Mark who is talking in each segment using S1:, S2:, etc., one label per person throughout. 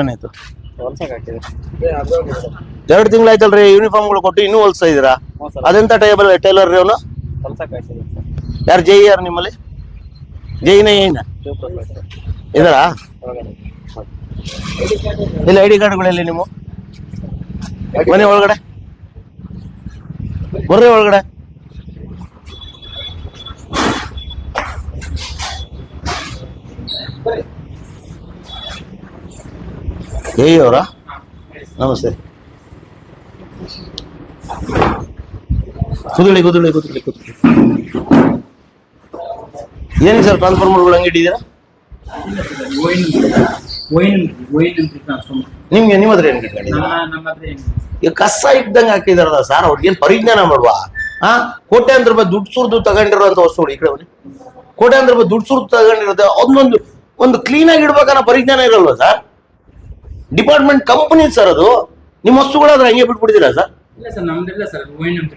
S1: ಏನಾಯ್ತು
S2: ತಿಂಗಳ ಆಯ್ತಲ್ರಿ
S1: ಎರಡು ತಿಂಗಳಾಯ್ತಲ್ರಿ ಯೂನಿಫಾರ್ಮ್ಗಳು ಕೊಟ್ಟು ಇನ್ನೂ ಹೊಲ್ಸಾ ಇದೀರಾ ಅದೆಂತ ಟೇಬಲ್ ಟೈಲರ್ ರೀ ಅವನು? ಯಾರು ಜೈ ಯಾರು ನಿಮ್ಮಲ್ಲಿ? ಜೈನ ಏನ ಇದರಾ ಇಲ್ಲ ಐ ಡಿ ಕಾರ್ಡ್ಗಳಲ್ಲಿ ನೀವು ಮನೆ ಒಳಗಡೆ? ಬರ್ರಿ ಒಳಗಡೆ. ಏಯ್ ಅವರಾ ನಮಸ್ತೆ. ಕುದುಳಿ ಕುದುಳಿ ಕುದುಳಿ ಕುದುಳಿ. ಏನು ಸರ್ ಟ್ರಾನ್ಸ್ಫಾರ್ಮರ್ಗಳು ಹಂಗೆ ಇಟ್ಟಿದ್ದೀರಾ ನಿಮ್ಗೆ ನಿಮ್ಮ ಹತ್ರ ಈಗ ಕಸ ಇದ್ದಂಗೆ ಹಾಕಿದಾರಲ್ಲ ಸರ್ ಅವ್ರಿಗೇನು ಪರಿಜ್ಞಾನ ಮಾಡುವ? ಹಾ ಕೋಟ್ಯಾಂತರ ರೂಪಾಯಿ ದುಡ್ಡು ಸುರಿದು ತಗೊಂಡಿರೋಂಥ ವಸ್ತುಗಳು ಈ ಕಡೆ ಬನ್ನಿ. ಕೋಟ್ಯಾಂತರ ರೂಪಾಯಿ ದುಡ್ಡು ಸುರಿದು ತಗೊಂಡಿರುತ್ತೆ. ಅದನ್ನೊಂದು ಒಂದು ಕ್ಲೀನ್ ಆಗಿ ಇಡ್ಬೇಕನ್ನೋ ಪರಿಜ್ಞಾನ ಇರಲ್ವಾ ಸರ್ ಡಿಪಾರ್ಟ್ಮೆಂಟ್ ಕಂಪನಿ ಸರ್ ಅದು. ನಿಮ್ಮ ವಸ್ತುಗಳಾದ್ರೆ ಹಂಗೆ ಬಿಟ್ಬಿಡ್ತೀರಾ ಸರ್?
S3: ಇಲ್ಲ ಸರ್ ನಮ್ದಿಲ್ಲ ಸರ್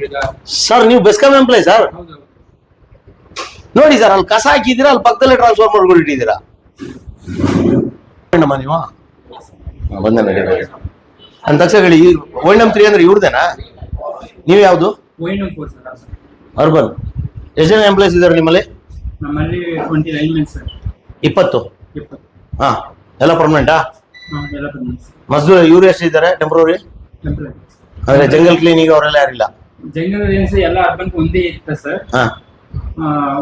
S3: ಇದೆ
S1: ಸರ್ ನೀವು ಬೆಸ್ಕಾಮ್ ಎಂಪ್ಲಾಯ್ ಸರ್?
S3: ಹೌದು
S1: ನೋಡಿ ಸರ್ ಅಲ್ಲಿ ಕಸ ಹಾಕಿದ್ದೀರಾ ಅಲ್ಲಿ ಪಕ್ಕದಲ್ಲೇ ಟ್ರಾನ್ಸ್ಫಾರ್ಮರ್ಗಳು ಇಟ್ಟಿದ್ದೀರಾ? ನೀವು? ಹಾ, ಬಂದೆ ನಡಿ. ನಡಿ. ಅಂದ ತಕ್ಷಣ ಹೇಳಿ ತ್ರೀ ಅಂದ್ರೆ ಇವ್ರದೇನಾ? ನೀವು ಯಾವುದು?
S3: ವೈನ್ ಫೋರ್ ಸರ್
S1: ಅರ್ಬನ್. ಎಷ್ಟು ಜನ ಎಂಪ್ಲಾಯ್ಸ್ ಇದ್ದಾರೆ ನಿಮ್ಮಲ್ಲಿ?
S3: ನಮ್ಮಲ್ಲಿ ಟ್ವೆಂಟಿ ಸರ್.
S1: ಇಪ್ಪತ್ತು?
S3: ಇಪ್ಪತ್ತು.
S1: ಹಾ ಎಲ್ಲ ಪರ್ಮನೆಂಟಾ ಮಸ್ದೂರ್ ಇವ್ರು ಎಷ್ಟಿದ್ದಾರೆ ಟೆಂಪ್ರವರಿ ಅಂದ್ರೆ ಜಂಗಲ್ ಕ್ಲೀನಿಂಗ್ ಅವರೆಲ್ಲ ಯಾರಿಲ್ಲ?
S3: ಜಂಗಲ್ ಏಜೆನ್ಸಿ ಎಲ್ಲ ಅರ್ಬನ್ ಒಂದೇ ಇರುತ್ತೆ ಸರ್.
S1: ಹಾ.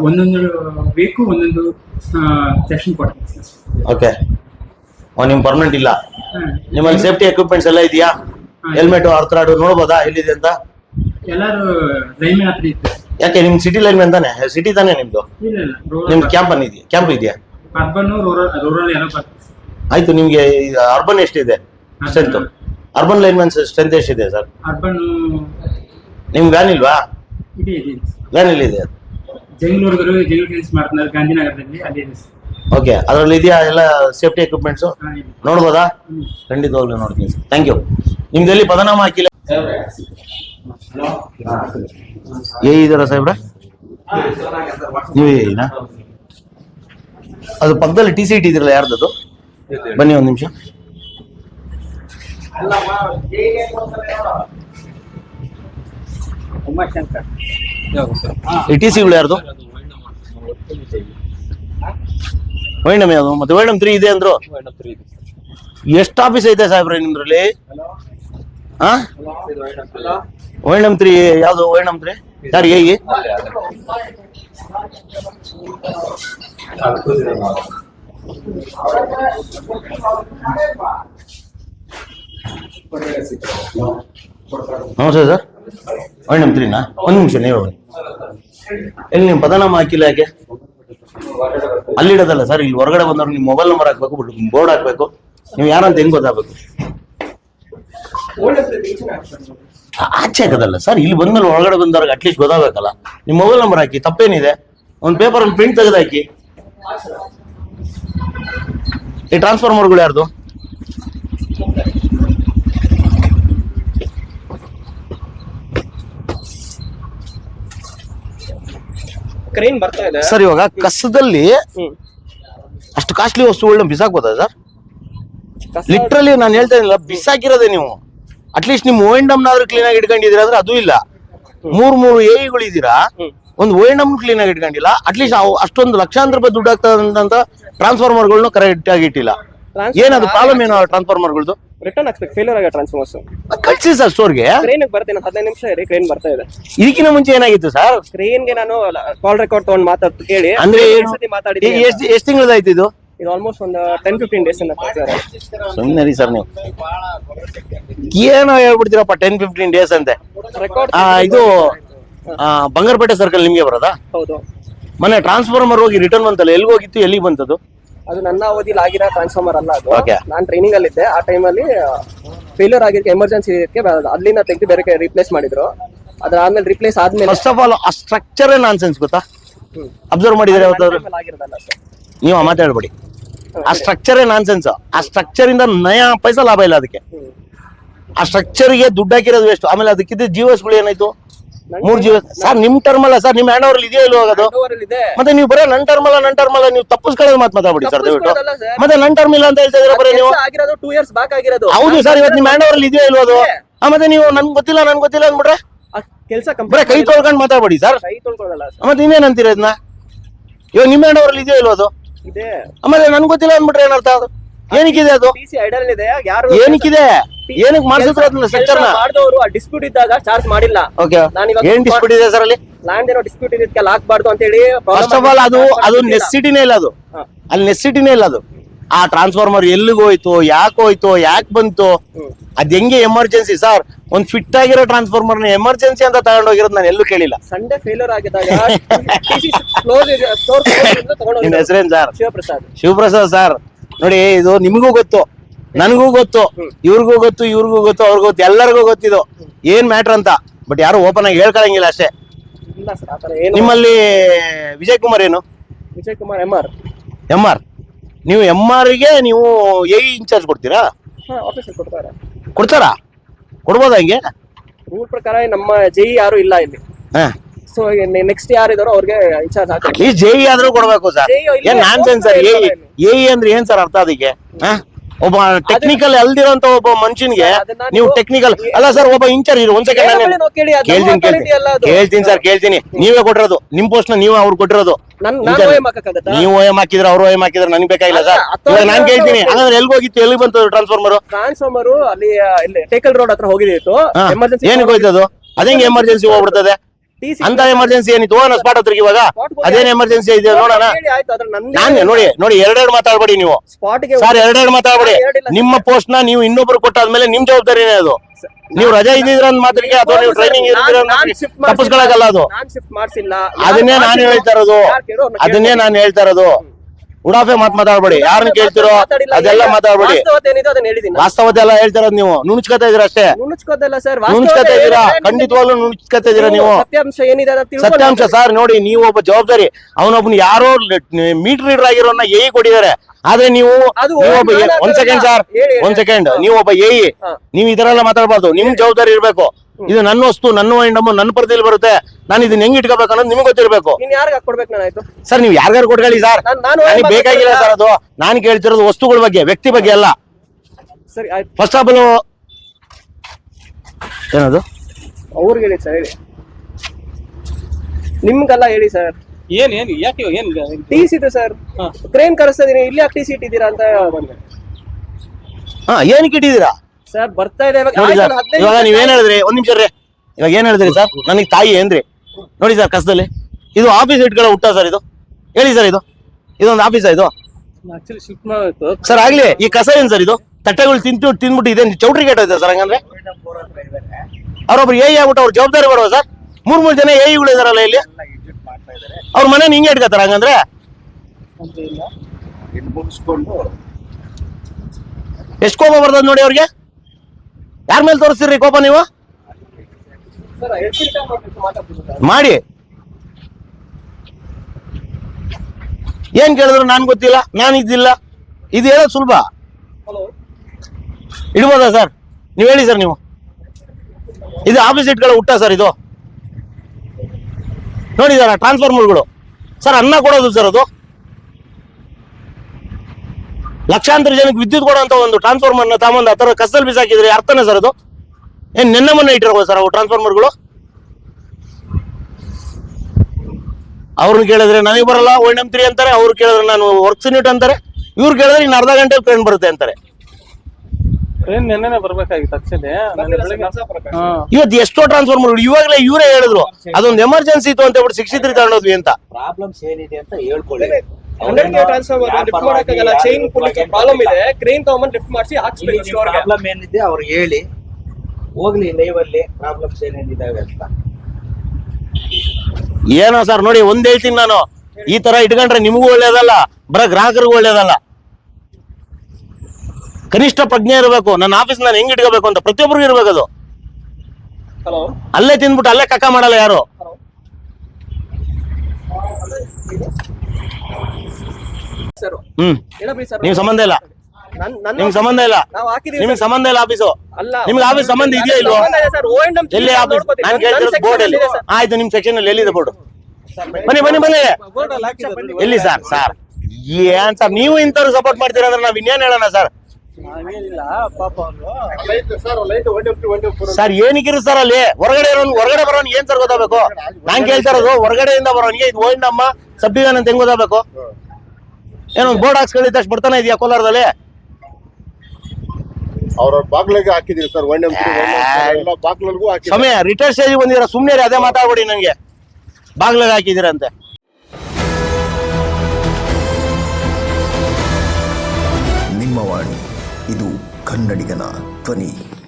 S3: ಒಂದೊಂದು ವೀಕು ಒಂದೊಂದು ಸೆಷನ್ ಕೊಡ್ತೀವಿ
S1: ಓಕೆ ನಿಮ್ ಪರ್ಮನೆಂಟ್ ಇಲ್ಲ? ನಿಮ್ಮಲ್ಲಿ ಸೇಫ್ಟಿ ಎಕ್ವಿಪ್ಮೆಂಟ್ಸ್ ಎಲ್ಲ ಇದೆಯಾ. ಹೆಲ್ಮೆಟ್ ಅರ್ಥರಾಡು ನೋಡ್ಬೋದಾ? ಎಲ್ಲಿದೆ ಅಂತ?
S3: ಎಲ್ಲರೂ ರೈಲ್ವೆ ಹತ್ರ ಇತ್ತು
S1: ಯಾಕೆ ನಿಮ್ ಸಿಟಿ ಲೈನ್ ತಾನೆ? ಸಿಟಿ ತಾನೆ ನಿಮ್ದು?
S3: ಇಲ್ಲ ಇಲ್ಲ
S1: ಕ್ಯಾಂಪ್ ಇದೆಯಾ? ಕ್ಯಾಂಪ್ ಇದೆಯಾ?
S3: ಅರ್ಬನ್ ರೂರಲ್ ರೂರಲ್ ಏನೋ ಬರ್ತದೆ.
S1: ಆಯ್ತು ನಿಮ್ಗೆ ಅರ್ಬನ್ ಎಷ್ಟಿದೆ? Strength urban line man strength ಎಷ್ಟಿದೆ ಸರ್?
S3: ಅರ್ಬನ್
S1: ನಿಮ್ ವ್ಯಾನ್ ಇಲ್ವಾ?
S3: ಇದೆ ಇದೆ
S1: ವ್ಯಾನ್ ಎಲ್ಲಿದೆ
S3: ಜಂಗ್ಳೂರ್ಗರು ಜಂಗ್ಳೂರ್ ಕೆಲಸ ಮಾಡ್ತಾರೆ ಗಾಂಧಿನಗರದಲ್ಲಿ ಅಲ್ಲಿ ಇದೆ ಸರ್.
S1: ಓಕೆ ಅದರಲ್ಲಿ ಇದೆಯಾ ಎಲ್ಲ ಸೇಫ್ಟಿ ಎಕ್ವಿಪ್ಮೆಂಟ್ಸು ನೋಡ್ಬೋದಾ. ಖಂಡಿತವಾಗ್ಲೂ ನೋಡ್ತೀನಿ ಸರ್. ಥ್ಯಾಂಕ್ ಯು ನಿಮ್ದು ಎಲ್ಲಿ? ಪದನಾಮ ಹಾಕಿಲ್ಲ? ಏ ಇದಾರ ಸಾಹೇಬ್ರ? ನೀವೇ ಅದು ಪಕ್ಕದಲ್ಲಿ ಟಿ ಸಿ ಇಟ್ಟಿದ್ರಲ್ಲ ಯಾರ್ದದು? ಬನ್ನಿ ಒಂದು ನಿಮಿಷ.
S2: ಉಮಾಶಂಕರ್.
S1: ಈ ಟಿ ಸಿಗಳು ಯಾರ್ದು? ವೈಣಮ್ ಯಾವುದು? ಮತ್ತೆ ವೈಣಮ್ ತ್ರೀ ಇದೆ ಅಂದ್ರು? ಎಷ್ಟು ಆಫೀಸ್ ಐತೆ ಸಾಹೇಬ್ರೆ ನಿಮ್ದ್ರಲ್ಲಿ? ಹಾ? ವೈಣಮ್ ತ್ರೀ ಯಾವ್ದು ವೈಣಮ್ ತ್ರೀ ಯಾರು ಹೇಗೆ? ನಮಸ್ತೆ ಸರ್. ವೈಣಮ್ ತ್ರೀನಾ ಒಂದು ನಿಮಿಷ, ನೀವು ಎಲ್ಲಿ ನೀವು ಪದನಾಮ ಹಾಕಿಲ್ಲ ಯಾಕೆ? ಅಲ್ಲಿಡೋದಲ್ಲ ಸರ್, ಇಲ್ಲಿ ಹೊರಗಡೆ ಬಂದವ್ರು ನಿಮ್ಮ ಮೊಬೈಲ್ ನಂಬರ್ ಹಾಕ್ಬೇಕು ಬೋರ್ಡ್ ಹಾಕ್ಬೇಕು. ನೀವು ಯಾರಂತ ಹೆಂಗ್ ಗೊತ್ತಾಗಬೇಕು? ಆಚೆ ಹಾಕೋದಲ್ಲ ಸರ್, ಇಲ್ಲಿ ಬಂದ್ಮೇಲೆ ಒಳಗಡೆ ಬಂದವ್ರಿಗೆ ಅಟ್ಲೀಸ್ಟ್ ಗೊತ್ತಾಗಬೇಕಲ್ಲ. ನಿಮ್ಮ ಮೊಬೈಲ್ ನಂಬರ್ ಹಾಕಿ, ತಪ್ಪೇನಿದೆ? ಒಂದು ಪೇಪರ್ ಅಲ್ಲಿ ಪ್ರಿಂಟ್ ತೆಗೆದು ಹಾಕಿ ಈ ಟ್ರಾನ್ಸ್ಫಾರ್ಮರ್ಗಳು ಯಾರ್ದು?
S2: ಕ್ರೇನ್ ಬರ್ತಾ ಇದೆ.
S1: ಸರ್ ಇವಾಗ ಕಸದಲ್ಲಿ ಅಷ್ಟು ಕಾಸ್ಟ್ಲಿ ವಸ್ತುಗಳನ್ನ ಬಿಸಾಕ್ಬೋದಾ ಸರ್? ಲಿಟ್ರಲಿ ನಾನು ಹೇಳ್ತಾ ಇದ್ದೀನಿ ಬಿಸಾಕಿರೋದೇ ನೀವು. ಅಟ್ಲೀಸ್ಟ್ ನಿಮ್ ಓಂಡಮ್ನಾದ್ರೂ ಕ್ಲೀನ್ ಆಗಿ ಇಟ್ಕೊಂಡಿದ್ರೆ ಅಂದ್ರೆ ಅದು ಇಲ್ಲ. ಮೂರ್ ಮೂರು ಏಗಳು ಇದ್ದೀರಾ ಒಂದು ಓಎಂಡಮ್ ಕ್ಲೀನ್ ಆಗಿ ಇಟ್ಕೊಂಡಿಲ್ಲ. ಅಟ್ಲೀಸ್ಟ್ ಅಷ್ಟೊಂದು ಲಕ್ಷಾಂತರ ರೂಪಾಯಿ ದುಡ್ಡು ಆಗ್ತದಂತ ಟ್ರಾನ್ಸ್ಫಾರ್ಮರ್ಗಳನ್ನೂ ಕರೆಕ್ಟ್ ಆಗಿ ಇಟ್ಟಿಲ್ಲ. ಏನದು ಪ್ರಾಬ್ಲಮ್ ಏನು ಟ್ರಾನ್ಸ್ಫಾರ್ಮರ್ಗಳದ್ದು
S2: ರಿಟರ್ನ್ ಹಾಕ್ಬೇಕು ಫೇಲ್ಯೂರ್ ಆಗ ಟ್ರಾನ್ಸ್ಫಾರ್ಮರ್ಸ್
S1: ಕಳ್ಸಿ ಸರ್ ಸ್ಟೋರ್ಗೆ
S2: ಕ್ರೇನ್ ಬರ್ತೇನೆ ಹದಿನೈದು ನಿಮಿಷ ಇರಿ ಕ್ರೇನ್ ಬರ್ತಾ ಇದೆ.
S1: ಇದಕ್ಕಿಂತ ಮುಂಚೆ ಏನಾಗಿತ್ತು ಸರ್?
S2: ಕ್ರೇನ್ಗೆ ನಾನು ಕಾಲ್ ರೆಕಾರ್ಡ್ ತಗೊಂಡ್ ಮಾತಾಡ್ತು ಕೇಳಿ.
S1: ಅಂದ್ರೆ
S2: ಸತಿ ಮಾತಾಡಿದ್ದೀನಿ
S1: ಈಗ ಎಷ್ಟು ಎಷ್ಟು ತಿಂಗಳದಾಯ್ತು ಇದು?
S2: ಇದು ಆಲ್ಮೋಸ್ಟ್ ಒಂದು ಟೆನ್ ಫಿಫ್ಟೀನ್ ಡೇಸ್
S1: ಸುಮ್ಮನೆ ಸರ್ ನೀವು. ಏನೋ ಹೇಳ್ಬಿಡ್ತೀರಪ್ಪ ಟೆನ್ ಫಿಫ್ಟೀನ್ ಡೇಸ್ ಅಂತೆ.
S2: ರೆಕಾರ್ಡ್
S1: ಆ, ಇದು ಬಂಗಾರಪೇಟೆ ಸರ್ಕಲ್ ನಿಮ್ಗೆ ಬರೋದಾ?
S2: ಹೌದು.
S1: ಮನೆ ಟ್ರಾನ್ಸ್ಫಾರ್ಮರ್ ಹೋಗಿ ರಿಟರ್ನ್ ಬಂತಲ್ಲ ಎಲ್ಲಿ ಹೋಗಿತ್ತು ಎಲ್ಲಿಗೆ ಬಂತದ್ದು
S2: ಅದು ನನ್ನ ಅವಧಿಲಿ ಆಗಿರೋ ಟ್ರಾನ್ಸ್ಫಾರ್ಮರ್ ಅಲ್ಲ ಅದು.
S1: Okay.
S2: ನಾನು ಟ್ರೈನಿಂಗ್ ಅಲ್ಲಿ ಇದ್ದೆ ಆ ಟೈಮಲ್ಲಿ ಫೇಲ್ಯೂರ್ ಆಗಿದ್ದಕ್ಕೆ ಎಮರ್ಜೆನ್ಸಿ ಇದಕ್ಕೆ ಅಲ್ಲಿಂದ ತೆಗೆದು ಬೇರೆ ರಿಪ್ಲೇಸ್ ಮಾಡಿದ್ರು. ಅದಾದ್ಮೇಲೆ ರಿಪ್ಲೇಸ್ ಆದ್ಮೇಲೆ
S1: ಫಸ್ಟ್ ಆಫ್ ಆಲ್ ಆ ಸ್ಟ್ರಕ್ಚರೇ ನಾನ್ಸೆನ್ಸ್ ಗೊತ್ತಾ? ಅಬ್ಸರ್ವ್ ಮಾಡಿದ್ರೆ ಯಾವತ್ತಾದ್ರು?
S2: ಆಗಿರೋದಲ್ಲ ಸರ್
S1: ನೀವು ಆ ಮಾತಾಡ್ಬೇಡಿ ಆ ಸ್ಟ್ರಕ್ಚರೇ ನಾನ್ಸೆನ್ಸ್ ಆ ಸ್ಟ್ರಕ್ಚರ್ ಇಂದ ನಯ ಪೈಸಾ ಲಾಭ ಇಲ್ಲ ಅದಕ್ಕೆ. ಆ ಸ್ಟ್ರಕ್ಚರ್ಗೆ ದುಡ್ಡು ಹಾಕಿರೋದು ವೇಸ್ಟ್ ಆಮೇಲೆ ಅದಕ್ಕಿದ್ದ ಜೀವಸ್ಗಳು ಏನಾಯ್ತು? ಮೂರ್ ಜೀವ ಸರ್ ನಿಮ್ ಟರ್ಮ್ ಅಲ್ಲ ಸರ್ ನಿಮ್ ಹ್ಯಾಂಡ್ ಓವರ್ ಇದೆಯಾ ಇಲ್ವೋ ಅದು ಮತ್ತೆ ನೀವು ಬರೋ ನನ್ ಟರ್ಮ್ ಅಲ್ಲ ನನ್ ಟರ್ಮ್ ಅಲ್ಲ ನೀವು ತಪ್ಪಿಸ್ಕೊಳ್ಳೋದು ಮಾತು ಮಾತಾಡ್ಬಿಡಿ ಸರ್ ದಯವಿಟ್ಟು. ಮತ್ತೆ ನನ್ ಟರ್ಮ್ ಇಲ್ಲ ಅಂತ ಹೇಳ್ತಾ ಇದ್ರೆ ಬರೀ ನೀವು?
S2: ಆಗಿರೋದು ಟೂ ಇಯರ್ಸ್ ಬ್ಯಾಕ್ ಆಗಿರೋದು.
S1: ಹೌದು ಸರ್ ಇವತ್ತು ನಿಮ್ ಹ್ಯಾಂಡ್ ಓವರ್ ಇದೆಯಾ ಇಲ್ವೋ ಅದು? ಮತ್ತೆ ನೀವು ನನ್ಗೆ ಗೊತ್ತಿಲ್ಲ ನನ್ಗೆ ಗೊತ್ತಿಲ್ಲ ಅಂದ್ಬಿಟ್ರೆ?
S2: ಕೆಲಸ
S1: ಬರೀ ಕೈ ತೊಳ್ಕೊಂಡ್ ಮಾತಾಡ್ಬಿಡಿ ಸರ್.
S2: ಕೈ ತೊಳ್ಕೊಳ್ಳಲ್ಲ sir.
S1: ಮತ್ತೆ ಇನ್ನೇನ್ ಅಂತೀರ ಇದನ್ನ? ಇವಾಗ ನಿಮ್ಮ ಹ್ಯಾಂಡ್ ಓವರ್ ಇದೆಯಾ ಇಲ್ವೋ ಅದು?
S2: ಇದೆ.
S1: ಆಮೇಲೆ ನನ್ಗೆ ಗೊತ್ತಿಲ್ಲ ಅಂದ್ಬಿಟ್ರೆ ಏನರ್ಥ ಅದು? ಏನಕ್ಕಿದೆ ಅದು? ಏನಕ್ಕಿದೆ? ಏನಕ್ಕೆ ಮಾಡಿಸಿದ್ರು ಅದನ್ನ ಸೆಕ್ಟರ್
S2: ಮಾಡಿದವರು ಆ ಡಿಸ್ಪ್ಯೂಟ್ ಇದ್ದಾಗ ಚಾರ್ಜ್ ಮಾಡಿಲ್ಲ.
S1: ಓಕೆ
S2: ನಾನಿವಾಗ
S1: ಏನ್ ಡಿಸ್ಪ್ಯೂಟ್ ಇದೆ ಸರ್ ಅಲ್ಲಿ?
S2: ಲ್ಯಾಂಡ್ ಏನೋ ಡಿಸ್ಪ್ಯೂಟ್ ಇದಕ್ಕೆ ಹಾಕ್ಬಾರ್ದು ಅಂತ ಹೇಳಿ
S1: ಫಸ್ಟ್ ಆಫ್ ಆಲ್ ಅದು ಅದು ನೆಸಿಟಿನೇ ಇಲ್ಲ ಅದು. ಅಲ್ಲಿ ನೆಸಿಟಿನೇ ಇಲ್ಲ ಅದು. ಆ ಟ್ರಾನ್ಸ್ಫಾರ್ಮರ್ ಎಲ್ಲಿಗೆ ಹೋಯ್ತು ಯಾಕೆ ಹೋಯ್ತು ಯಾಕೆ ಬಂತು. ಅದ್ ಹೆಂಗೆ ಎಮರ್ಜೆನ್ಸಿ ಸರ್ ಒಂದ್ ಫಿಟ್ ಆಗಿರೋ ಟ್ರಾನ್ಸ್ಫಾರ್ಮರ್ ಎಮರ್ಜೆನ್ಸಿ ಅಂತ ತಗೊಂಡೋಗಿರೋದು ನಾನು ಎಲ್ಲೂ ಕೇಳಿಲ್ಲ.
S2: ಸಂಡೇ ಫೇಲ್ಯೂರ್ ಆಗಿದ್ದಾಗ ಟಿಸಿ ಕ್ಲೋಸ್ ಸ್ಟೋರ್
S1: ನಿಮ್
S2: ತಗೊಂಡು
S1: ಹೆಸರೇನ್ ಸರ್?
S2: ಶಿವಪ್ರಸಾದ್.
S1: ಶಿವಪ್ರಸಾದ್ ಸರ್. ನೋಡಿ ಇದು ನಿಮಗೂ ಗೊತ್ತು. ನನಗೂ ಗೊತ್ತು ಇವ್ರಿಗೂ ಗೊತ್ತು ಇವ್ರಿಗೂ ಗೊತ್ತು ಅವ್ರಿಗೂ ಗೊತ್ತು ಎಲ್ಲರಿಗೂ ಗೊತ್ತಿದು ಏನ್ ಮ್ಯಾಟ್ರ್ ಅಂತ ಬಟ್ ಯಾರು ಓಪನ್ ಆಗಿ ಹೇಳ್ಕೊಳಂಗಿಲ್ಲ ಅಷ್ಟೇ.
S2: ಇಲ್ಲ ಸರ್ ಆತರ ಏನು
S1: ನಿಮ್ಮಲ್ಲಿ ವಿಜಯ್ ಕುಮಾರ್ ಏನು?
S2: Vijay Kumar M R
S1: M R ನೀವು ಎಂ ಗೆ ನೀವು ಎ ಇನ್ಚಾರ್ಜ್ ಕೊಡ್ತೀರಾ?
S2: ಹಾ ಕೊಡ್ತಾರೆ.
S1: ಕೊಡ್ತಾರಾ? ಕೊಡ್ಬೋದಾ ಹಂಗೆ?
S2: ರೂಲ್ ಪ್ರಕಾರ ನಮ್ಮ ಜೈ ಯಾರು ಇಲ್ಲ ಇಲ್ಲಿ.
S1: ಹಾ.
S2: ಸೊ ನೆಕ್ಸ್ಟ್ ಯಾರಿದಾರೋ ಅವ್ರಿಗೆ ಇನ್ಚಾರ್ಜ್ ಹಾಕಿ
S1: ಅಟ್ಲೀಸ್ಟ್ ಜೆ ಆದ್ರೂ ಕೊಡ್ಬೇಕು ಸರ್.
S2: JE ಇಲ್ಲೇ
S1: ಏನ್ ನಾನ್ ಸರ್? ಎ ಅಂದ್ರೆ ಏನ್ ಸರ್ ಅರ್ಥ ಅದಕ್ಕೆ? ಹಾ? ಒಬ್ಬ ಟೆಕ್ನಿಕಲ್ ಅಲ್ದಿರೋಂತ ಒಬ್ಬ ಮನುಷ್ಯನ್ಗೆ ನೀವು ಟೆಕ್ನಿಕಲ್ ಅಲ್ಲ ಸರ್ ಒಬ್ಬ ಇಂಚಾರ್ಜ್ ಇರು ಒಂದ್ ಸೆಕೆಂಡ್ ಕೇಳ್ತೀನಿ. ಕೇಳ್ತೀನಿ. ಸರ್ ಕೇಳ್ತೀನಿ. ನೀವೇ ಕೊಟ್ಟಿರೋದು. ನಿಮ್ ಪೋಸ್ಟ್ನ ನೀವೇ ಅವ್ರು ಕೊಟ್ಟಿರೋದು. ನೀವು ಓಎಂ ಹಾಕಿದ್ರೆ ಅವ್ರು ಓಎಂ ಹಾಕಿದ್ರೆ ನನಗೆ ಬೇಕಾಗಿಲ್ಲ ಸರ್. ನಾನ್ ಕೇಳ್ತೀನಿ. ಹಾಗಾದ್ರೆ ಎಲ್ಲಿ ಹೋಗಿತ್ತು? ಎಲ್ಲಿ ಬಂತು ಟ್ರಾನ್ಸ್ಫಾರ್ಮರ್
S2: ಟ್ರಾನ್ಸ್ಫಾರ್ಮರ್ ಅಲ್ಲಿ ಇಲ್ಲಿ ಟೇಕಲ್ ರೋಡ್ ಹತ್ರ ಹೋಗಿದ್ದು ಎಮರ್ಜೆನ್ಸಿ
S1: ಏನಕ್ಕೆ ಹೋಯ್ತದು? ಅದೇ ಎಮರ್ಜೆನ್ಸಿ ಹೋಗ್ಬಿಡ್ತದೆ? ಅಂತ ಎಮರ್ಜೆನ್ಸಿ ಏನಿತ್ತು? ಹೋಗೋಣ ಸ್ಪಾಟ್ ಹತ್ರಕ್ಕೆ ಇವಾಗ ಅದೇನ್ ಎಮರ್ಜೆನ್ಸಿ ಇದೆ ನೋಡೋಣ. ನಾನು ನೋಡಿ ನೋಡಿ ಎರಡೆರಡು ಮಾತಾಡ್ಬೇಡಿ ನೀವು. ಸರ್ ಎರಡೆರಡು ಮಾತಾಡ್ಬೇಡಿ. ನಿಮ್ಮ ಪೋಸ್ಟ್ನ ನೀವು ಇನ್ನೊಬ್ರು ಕೊಟ್ಟಾದ್ಮೇಲೆ ನಿಮ್ ಜವಾಬ್ದಾರಿನೇ ಅದು. ನೀವು ರಜಾ ಇದ್ದಿದ್ರ ಅಂತ ಮಾತ್ರಕ್ಕೆ ಅಥವಾ ನೀವು ಟ್ರೈನಿಂಗ್ ತಪ್ಪಿಸ್ಕೊಳಕಲ್ಲ ಅದು. ಅದನ್ನೇ ನಾನು ಹೇಳ್ತಾ ಇರೋದು. ಅದನ್ನೇ ನಾನು ಹೇಳ್ತಾ ಇರೋದು. ಉಡಾಫೆ ಮಾತ್ ಮಾತಾಡ್ಬೇಡಿ. ಯಾರನ್ನ ಕೇಳ್ತಿರೋ ಅದೆಲ್ಲ ಮಾತಾಡ್ಬೇಡಿ. ವಾಸ್ತವತೆ ಎಲ್ಲ ಹೇಳ್ತಿರೋದು ನೀವು. ನುಣುಚ್ಕೊತಾ ಇದೀರ ಅಷ್ಟೇ? ನುಣುಚ್ಕತ ಇದೀರಾ ಖಂಡಿತವಾಗ್ಲೂ ನುಣುಚ್ಕೊತಾ ಇದೀರಾ ನೀವು?
S2: ಸತ್ಯಾಂಶ
S1: ಸರ್ ನೋಡಿ ನೀವು ಒಬ್ಬ ಜವಾಬ್ದಾರಿ. ಅವನೊಬ್ಬನ ಯಾರೋ ಮೀಟರ್ ರೀಡರ್ ಆಗಿರೋನ್ನ ಏಯಿ ಕೊಟ್ಟಿದ್ದಾರೆ. ಆದ್ರೆ ನೀವು ಒಬ್ಬ ಒಂದ್ ಸೆಕೆಂಡ್ ಸರ್. ಒಂದ್ ಸೆಕೆಂಡ್. ನೀವು ಒಬ್ಬ
S2: ಹಾ.
S1: ನೀವು ಇದರೆಲ್ಲ ಮಾತಾಡ್ಬಾರ್ದು. ನಿಮ್ ಜವಾಬ್ದಾರಿ ಇರ್ಬೇಕು. ಇದು ನನ್ನ ವಸ್ತು ನನ್ನ ವೈಂಡಮ್ ನನ್ನ ಪರದಲ್ಲಿ ಬರುತ್ತೆ. ನಾನು ಇದನ್ನ ಹೆಂಗ್ ಇಟ್ಕೋಬೇಕು ಅನ್ನೋದು ನಿಮ್ಗೆ ಗೊತ್ತಿರಬೇಕು.
S2: ನೀನ್ ಯಾರಿಗೆ ಹಾಕೊಡ್ಬೇಕು ನಾನು ಆಯ್ತು?
S1: ಸರ್ ನೀವು ಯಾರ್ಯಾರು ಕೊಟ್ಕೊಳ್ಳಿ ಸರ್.
S2: ನಾನ್- ನಾನು
S1: ನನಗೆ
S2: ಮಾತಾಡ್ತಾ
S1: ಬೇಕಾಗಿಲ್ಲ ಸರ್ ಅದು. ನಾನು ಕೇಳ್ತಿರೋದು ವಸ್ತುಗಳ ಬಗ್ಗೆ ವ್ಯಕ್ತಿ ಬಗ್ಗೆ ಅಲ್ಲ.
S2: ಸರಿ ಆಯ್ತು.
S1: ಫಸ್ಟ್ ಆಫ್ ಆಲ್ ಏನದು?
S2: ಅವ್ರಿಗೆ ಹೇಳಿ ಸರ್ ಹೇಳಿ. ನಿಮ್ಗಲ್ಲ ಹೇಳಿ ಸರ್.
S4: ಏನ್ ಏನ್ ಯಾಕೆ ಏನ್?
S2: ಟಿ ಸಿ ಇದೆ ಸರ್. ಕ್ರೇನ್ ಕರೆಸ್ತಾ ಇದೀನಿ ಇಲ್ಲಿ ಯಾಕೆ ಟಿ ಸಿ ಇಟ್ಟಿದ್ದೀರಾ ಅಂತ ಬಂದೆ.
S1: ಹಾ ಏನಕ್ಕೆ ಇಟ್ಟಿದ್ದೀರಾ?
S2: ಸರ್ ಬರ್ತಾ ಇದೆ ಇವಾಗ
S1: ನೋಡಿ ಸರ್ ಇವಾಗ ನೀವೇನ್ ಹೇಳಿದ್ರಿ? ಒಂದ್ ನಿಮಿಷ ರೀ ಇವಾಗ ಏನ್ ಹೇಳಿದ್ರಿ ಸರ್? ನನಗೆ ತಾಯಿ ಏನ್ರಿ? ನೋಡಿ ಸರ್ ಕಸದಲ್ಲಿ. ಇದು ಆಫೀಸ್ ಇಟ್ಕೊಳ್ಳೋ ಹುಟ್ಟ ಸರ್ ಇದು. ಹೇಳಿ ಸರ್ ಇದು. ಇದೊಂದು ಆಫೀಸ್ ಇದು?
S4: ಆಕ್ಚುಲಿ ಶಿಫ್ಟ್
S1: ಸರ್ ಆಗ್ಲಿ ಈ ಕಸ ಏನ್ ಸರ್ ಇದು? ತಟ್ಟೆಗಳು ತಿಂತು ತಿಂದ್ಬಿಟ್ಟು ಇದೆ ಚೌಟ್ರಿ ಗೇಟ್ ಐತೆ ಸರ್ ಹಂಗಂದ್ರೆ? ಅವ್ರೊಬ್ರು ಎ ಆಗ್ಬಿಟ್ಟು ಅವ್ರ ಜವಾಬ್ದಾರಿ ಬರುವ ಸರ್? ಮೂರ್ ಮೂರ್ ಜನ ಎಗಳು ಇದಾರಲ್ಲ ಇಲ್ಲಿ? ಅವ್ರ ಮನೆ ಹಿಂಗೆ ಇಟ್ಕೋತಾರ ಹಂಗಂದ್ರೆ? ಎಷ್ಟು ಕೋಪ ಬರ್ತದ ನೋಡಿ ಅವ್ರಿಗೆ? ಯಾರ ಮೇಲೆ ತೋರಿಸ್ತೀರಿ ಕೋಪ ನೀವು? ಮಾಡಿ. ಏನ್ ಕೇಳಿದ್ರು ನಾನ್ ಗೊತ್ತಿಲ್ಲ ನಾನ್ ಇದ್ದಿಲ್ಲ. ಇದು ಹೇಳೋದು ಸುಲಭ. ಇಡ್ಬೋದಾ ಸರ್? ನೀವು ಹೇಳಿ ಸರ್ ನೀವು. ಇದು ಆಪೋಸಿಟ್ಗಳ ಹುಟ್ಟ ಸರ್ ಇದು. ನೋಡಿ ಸರ್ ಟ್ರಾನ್ಸ್ಫಾರ್ಮರ್ಗಳು ಸರ್ ಅನ್ನ ಕೊಡೋದು ಸರ್ ಅದು. ಲಕ್ಷಾಂತರ ಜನಕ್ಕೆ ವಿದ್ಯುತ್ ಕೊಡುವಂತ ಒಂದು ಟ್ರಾನ್ಸ್ಫಾರ್ಮರ್ ತಗೊಂಡು ಆ ಥರ ಕಸದಲ್ಲಿ ಬಿಸಾಕಿದ್ರೆ ಅರ್ಥನೇ ಸರ್ ಅದು? ಏನ್ ನಿನ್ನೆ ಮೊನ್ನೆ ಇಟ್ಟಿರ್ಬೋದು ಸರ್ ಅವು ಟ್ರಾನ್ಸ್ಫಾರ್ಮರ್ಗಳು ಅವ್ರನ್ನ ಕೇಳಿದ್ರೆ ನನಗೆ ಬರಲ್ಲ ಒನ್ ಎಂ ತ್ರೀ ಅಂತಾರೆ ಅವ್ರು ಕೇಳಿದ್ರೆ ನಾನು ವರ್ಕ್ಸ್ ಯೂನಿಟ್ ಅಂತಾರೆ ಇವ್ರು ಕೇಳಿದ್ರೆ ಇನ್ನು ಅರ್ಧ ಗಂಟೆ ಟ್ರೈನ್ ಬರುತ್ತೆ ಅಂತಾರೆ.
S4: ಟ್ರೈನ್ ನೆನ್ನೆನೆ ಬರ್ಬೇಕಾಗಿತ್ತು ಆಕ್ಚುಲಿ ಹಾ.
S1: ಇವತ್ತು ಎಷ್ಟೋ ಟ್ರಾನ್ಸ್ಫಾರ್ಮರ್ ಇವಾಗಲೇ ಇವರೇ ಹೇಳಿದ್ರು ಅದೊಂದು ಎಮರ್ಜೆನ್ಸಿ ಇತ್ತು ಅಂತ ಹೇಳ್ಬಿಟ್ಟು ಸಿಕ್ಸಿತ್ರಿ ತ್ರೀ ತಗೊಂಡೋದ್ವಿ ಅಂತ.
S5: ಪ್ರಾಬ್ಲಮ್ಸ್ ಏನಿದೆ ಅಂತ ಹೇಳ್ಕೊಳ್ಳಿ.
S2: ಹಂಡ್ರೆಡ್ ಕೆ ಟ್ರಾನ್ಸ್ಫರ್ ಲಿಫ್ಟ್ ಮಾಡಕ್ಕಾಗಲ್ಲ ಚೈನ್ ಪ್ರಾಬ್ಲಮ್ ಇದೆ ಕ್ರೇನ್ ತಗೊಂಬಂದು ಲಿಫ್ಟ್ ಮಾಡಿಸಿ ಹಾಕ್ಸ್ಬೇಕು ಸ್ಟೋರ್ಗೆ
S5: ಪ್ರಾಬ್ಲಮ್ ಏನಿದೆ ಅವ್ರಿಗೆ ಹೇಳಿ. ಹೋಗ್ಲಿ ಲೈವ್ ಅಲ್ಲಿ ಪ್ರಾಬ್ಲಮ್ಸ್ ಏನೇನಿದಾವೆ ಅಂತ.
S1: ಏನೋ ಸರ್ ನೋಡಿ ಒಂದ್ ಹೇಳ್ತೀನಿ ನಾನು. ಈ ತರ ಇಟ್ಕೊಂಡ್ರೆ ನಿಮಗೂ ಒಳ್ಳೇದಲ್ಲ ಬರ ಗ್ರಾಹಕರಿಗೂ ಒಳ್ಳೇದಲ್ಲ. ಕನಿಷ್ಠ ಪ್ರಜ್ಞೆ ಇರಬೇಕು ನನ್ನ ಆಫೀಸ್ ನಾನು ಹೆಂಗ್ ಇಟ್ಕೋಬೇಕು ಅಂತ ಪ್ರತಿಯೊಬ್ಬರಿಗೂ ಇರ್ಬೇಕು ಅದು.
S2: ಹಲೋ
S1: ಅಲ್ಲೇ ತಿಂದ್ಬಿಟ್ಟು ಅಲ್ಲೇ ಕಕ್ಕ ಮಾಡಲ್ಲ ಯಾರು? ಹ್ಮ್. ನೀವು ಸಂಬಂಧ ಇಲ್ಲ. ನಿಮ್ಗೆ ಸಂಬಂಧ ಇಲ್ಲ. ನಿಮ್ಗೆ ಸಂಬಂಧ ಇಲ್ಲ ಆಫೀಸು
S2: ಅಲ್ಲ.
S1: ನಿಮ್ಗೆ ಆಫೀಸ್ ಸಂಬಂಧ ಇದೆಯಾ ಇಲ್ವೋ? ಎಲ್ಲಿ ಆಫೀಸ್ ನಾನು ಕೇಳ್ತಿರೋದು ಬೋರ್ಡ್ ಎಲ್ಲಿ ಆಯ್ತು ನಿಮ್ ಸೆಕ್ಷನ್ ಅಲ್ಲಿ ಎಲ್ಲಿದೆ ಬೋರ್ಡ್ ಬನ್ನಿ. ಬನ್ನಿ ಬನ್ನಿ
S4: ಅಲ್ಲಿ
S1: ಎಲ್ಲಿ ಸರ್? ಸರ್. ಏನ್ ಸರ್ ನೀವು ಇಂಥವ್ರು ಸಪೋರ್ಟ್ ಮಾಡ್ತೀರಾ ಅಂದ್ರೆ ನಾವ್ ಇನ್ನೇನ್ ಹೇಳೋಣ ಸರ್? ಸರ್ ಏನಕ್ಕಿರು ಸರ್ ಅಲ್ಲಿ? ಹೊರಗಡೆ ಇರೋನ್ ಹೊರಗಡೆ ಬರೋನ್ ಏನ್ ಸರ್ ಗೊತ್ತಾಗಬೇಕು? ನಾನ್ ಕೇಳ್ತಾ ಇರೋದು ಹೊರಗಡೆಯಿಂದ ಬರೋನ್ಗೆ ಇದು ಓಯಿಂದಮ್ಮ ಸಬ್ ಡಿವಿಷನ್ ಅಂತ ಹೆಂಗ್ ಗೊತ್ತಾಗಬೇಕು? ಏನೊಂದು ಬೋರ್ಡ್ ಹಾಕ್ಸ್ಕೊಳ್ಳಿ ತಕ್ಷಣ ಬರ್ತಾನೆ ಇದೆಯಾ ಕೋಲಾರದಲ್ಲಿ?
S6: ಅವ್ರ ಬಾಗ್ಲಿಗೆ ಹಾಕಿದೀವಿ ಸರ್ ಒನ್ ಹಾಕಿದ್ವಿ
S1: ಸಮಯ ರಿಟೈರ್ ಸ್ಟೇಜ್ ಬಂದಿರ ಸುಮ್ನೆ ಅದೇ ಮಾತಾಡ್ಬೇಡಿ ನಂಗೆ ಬಾಗ್ಲಾಗ ಹಾಕಿದಿರಂತೆ
S7: ಕನ್ನಡಿಗನ ಧ್ವನಿ.